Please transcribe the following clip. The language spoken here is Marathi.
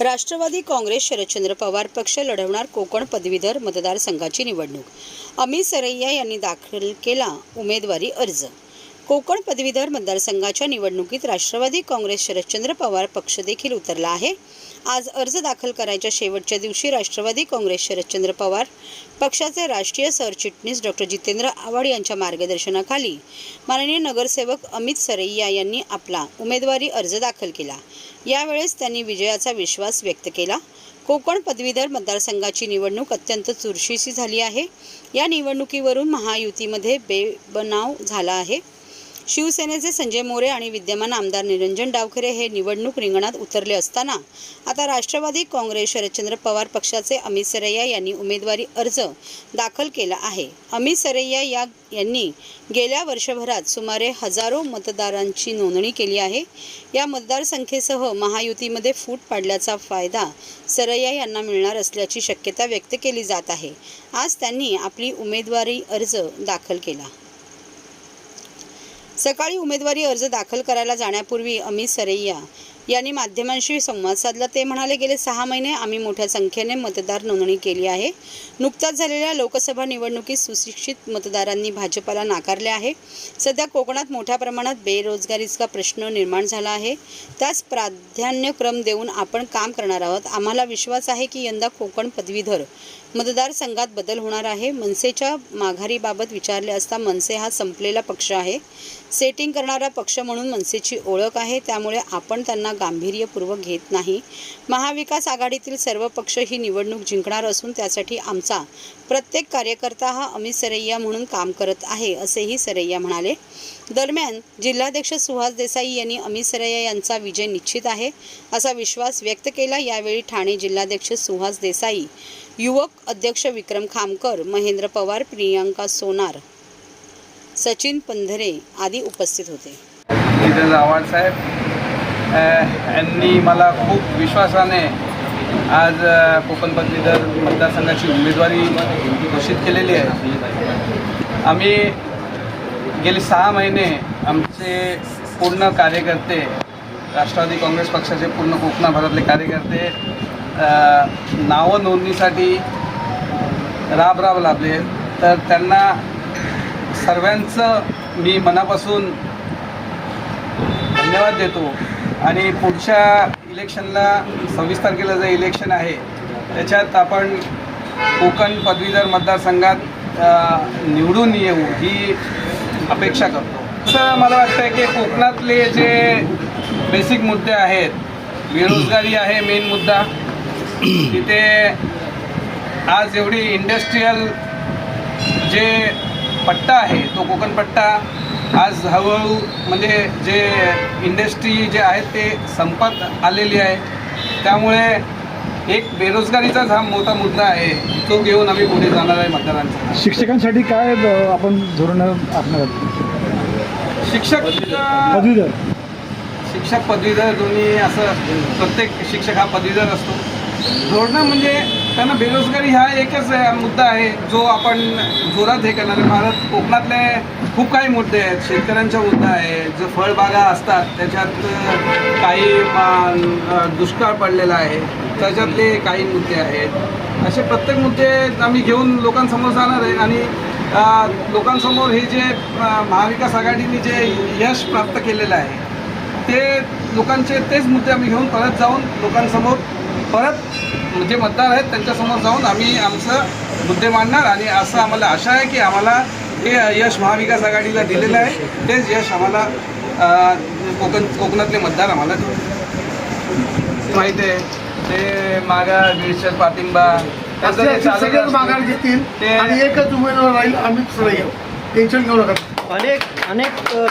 राष्ट्रवादी काँग्रेस शरदचंद्र पवार पक्ष लढवणार कोकण पदवीधर मतदारसंघाची निवडणूक. अमित सरैया यांनी दाखल केला उमेदवारी अर्ज. कोकण पदवीधर मतदारसंघाच्या निवडणुकीत राष्ट्रवादी काँग्रेस शरदचंद्र पवार पक्ष देखील उतरला आहे. आज अर्ज दाखल करायच्या शेवटच्या दिवशी राष्ट्रवादी काँग्रेस शरदचंद्र पवार पक्षाचे राष्ट्रीय सरचिटणीस डॉक्टर जितेंद्र आव्हाड यांच्या मार्गदर्शनाखाली माननीय नगरसेवक अमित सरैया यांनी आपला उमेदवारी अर्ज दाखल केला. यावेळेस त्यांनी विजयाचा विश्वास व्यक्त केला. कोकण पदवीधर मतदारसंघाची निवडणूक अत्यंत चुरशीची झाली आहे. या निवडणुकीवरून महायुतीमध्ये बेबनाव झाला आहे. शिवसेनेचे संजय मोरे आणि विद्यमान आमदार निरंजन डावखरे हे निवडणूक रिंगणात उतरले असताना आता राष्ट्रवादी काँग्रेस शरदचंद्र पवार पक्षाचे अमित सरैया यांनी उमेदवारी अर्ज दाखल केला आहे. अमित सरैया या यांनी गेल्या वर्षभरात सुमारे हजारो मतदारांची नोंदणी केली आहे. या मतदारसंख्येसह महायुतीमध्ये फूट पाडल्याचा फायदा सरैया यांना मिळणार असल्याची शक्यता व्यक्त केली जात आहे. आज त्यांनी आपली उमेदवारी अर्ज दाखल केला. सकाळी उमेदवारी अर्ज दाखल करायला जाण्यापूर्वी अमित सरैया यांनी माध्यमांशी संवाद साधला. ते म्हणाले गेले सहा महिने आम्ही मोठ्या संख्येने मतदार नोंदणी केली आहे. नुकत्याच झालेल्या लोकसभा निवडणुकीत सुशिक्षित मतदारांनी भाजपाला नाकारले आहे. सध्या कोकणात मोठ्या प्रमाणात बेरोजगारीचा प्रश्न निर्माण झाला आहे. त्यास प्राधान्यक्रम देऊन आपण काम करणार आहोत. आम्हाला विश्वास आहे की यंदा कोकण पदवीधर मतदारसंघात बदल होणार आहे. मनसेच्या माघारीबाबत विचारले असता मनसे हा संपलेला पक्ष आहे. सेटिंग करणारा पक्ष म्हणून मनसेची ओळख आहे. त्यामुळे आपण त्यांना गांभीर्यपूर्वक घेत नाही. महाविकास आघाडीतील सर्व पक्ष ही निवडणूक जिंकणार असून त्यासाठी आमचा प्रत्येक कार्यकर्ता हा अमित सरैया म्हणून काम करत आहे असेही सरैया म्हणाले. दरम्यान जिल्हाध्यक्ष सुहास देसाई यांनी अमित सरैया यांचा विजय निश्चित आहे असा विश्वास व्यक्त केला. यावेळी ठाणे जिल्हाध्यक्ष सुहास देसाई युवक अध्यक्ष विक्रम खामकर महेंद्र पवार प्रियांका सोनार सचिन पंधरे आदी उपस्थित होते जितेंद्र आव्हाड साहेब अ, यांनी मला खूप विश्वासाने आज कोकण पदवीधर मतदारसंघाची उमेदवारी घोषित केलेली आहे. आम्ही गेले सहा महिने आमचे पूर्ण कार्यकर्ते राष्ट्रवादी काँग्रेस पक्षाचे पूर्ण कोकणाभरातले कार्यकर्ते नावं नोंदणीसाठी राब राब लाभले. तर त्यांना सर्वांचं मी मनापासून धन्यवाद देतो. आणि पुढच्या इलेक्शनला सव्वीस तारखेला जे इलेक्शन आहे त्याच्यात आपण कोकण पदवीधर मतदारसंघात निवडून येऊ ही अपेक्षा करतो. असं मला वाटतं आहे की कोकणातले जे बेसिक मुद्दे आहेत बेरोजगारी आहे मेन मुद्दा तिथे आज एवढी इंडस्ट्रीयल जे पट्टा आहे तो कोकण पट्टा आज हळूहळू म्हणजे जे इंडस्ट्री जे आहेत ते संपत आलेली आहे. त्यामुळे एक बेरोजगारीचाच हा मोठा मुद्दा आहे. तो घेऊन आम्ही पुढे जाणार आहे मतदारांचा शिक्षकांसाठी काय आपण धोरण आखणार? शिक्षक पदवीधर. शिक्षक पदवीधर दोन्ही असं प्रत्येक शिक्षक हा पदवीधर असतो. धोरणं म्हणजे त्यांना बेरोजगारी हा एकच मुद्दा आहे जो आपण जोरात हे करणार आहे. भारत कोकणातले खूप काही मुद्दे आहेत. शेतकऱ्यांचा मुद्दा आहे जो फळबागा असतात त्याच्यात काही दुष्काळ पडलेला आहे त्याच्यातले काही मुद्दे आहेत. असे प्रत्येक मुद्दे आम्ही घेऊन लोकांसमोर जाणार आहे आणि लोकांसमोर हे जे महाविकास आघाडीने जे यश प्राप्त केलेलं आहे ते लोकांचे तेच मुद्दे आम्ही घेऊन परत जाऊन लोकांसमोर परत जे मतदार आहेत त्यांच्यासमोर जाऊन आम्ही आमचं मुद्दे मांडणार आणि असं आम्हाला आशा आहे की आम्हाला हे यश महाविकास आघाडीला दिलेलं आहे तेच यश आम्हाला कोकण कोकणातले मतदार आम्हाला. माहिती आहे ते मागा गिरीशर पाठिंबा सगळेच. माघार घेतील आणि एकच उमेदवार राहील अमित सरैया टेन्शन घेऊ नका अनेक अनेक अ,